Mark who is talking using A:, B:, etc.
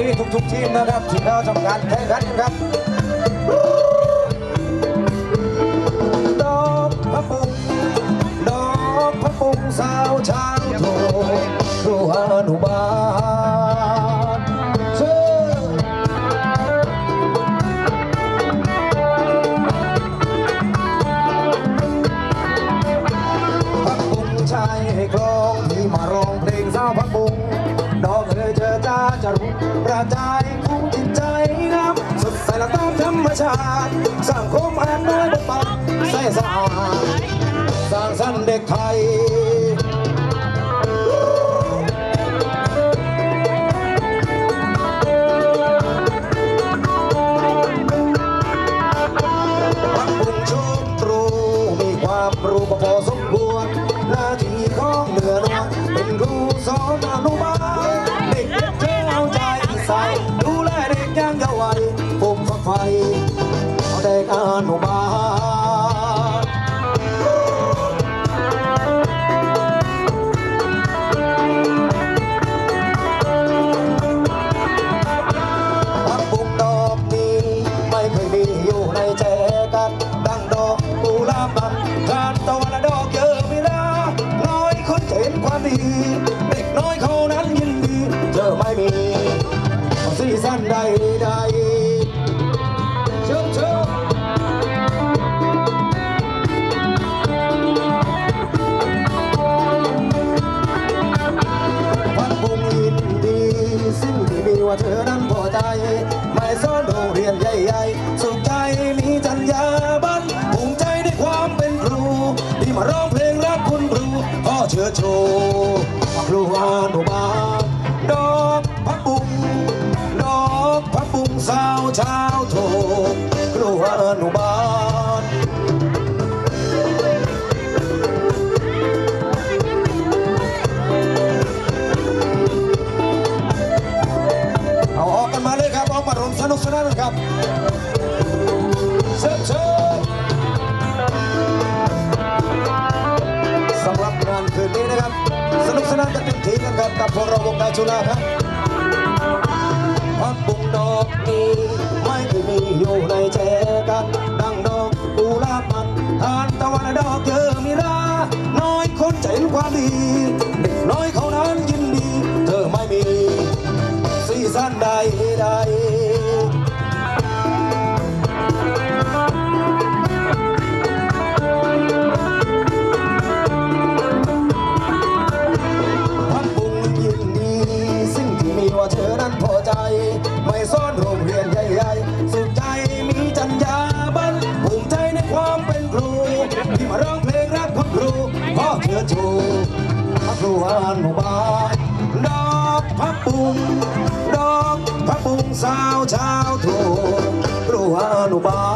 A: นี้ทุกๆทีมนะครับที่เราทำการแข่งขันครับดอกพระปุงดอกพระปุงสาวชาวโทครูฮานุบาลพะปุชายให้กลอ จะรู้ประจายคุ้มจิตใจงามสดใสและตามธรรมชาติสังคมอันน้อยบทบาทใส่สะอาดสร้างสรรค์เด็กไทยรูมีความรู้พอส อาเด็กอนุบาลพักบุกดอกนี้ไม่เคยมีอยู่ในแจกันดังดอกกุหลาบมันการตะวันและดอกเยอะไม่ลาน้อยคนจะเห็นความดี เด็กน้อยเขานั้นยินดีเจอไม่มีสีสันใดใด เธอนั้นพอใจ ไม่สอนโรงเรียนใหญ่ๆ สุขใจมีจัญญาบันภูมิใจในความเป็นครูที่มาร้องเพลงรักคุณครูพ่อเชิดโชว์ครูอนุบาลดอกพักบุงดอกพักบุงสาวชาวโทครูอนุบาล ครับเชิญเชิญสำหรับงานคืนนี้นะครับ สนุกสนานกันเต็มที่กันครับกับพวกเราวงการชุฬาครับพักบุงดอกนี้ไม่เคยมีอยู่ในแจกันดังดอกกุหลาบมันทานตะวันดอกเยอะมีราน้อยคนใจความดี น้อยเขานั้น เธอนั้นพอใจ ไม่ซ่อนโรงเรียนใหญ่ๆ สุขใจมีจัญญาบันภูมิใจในความเป็นครูที่มาร้องเพลงรักคุณครูพ่อเธอชูพระครูอนุบาลดอกพระบุงดอกพระปุงสาวชาวโทครูอนุบาล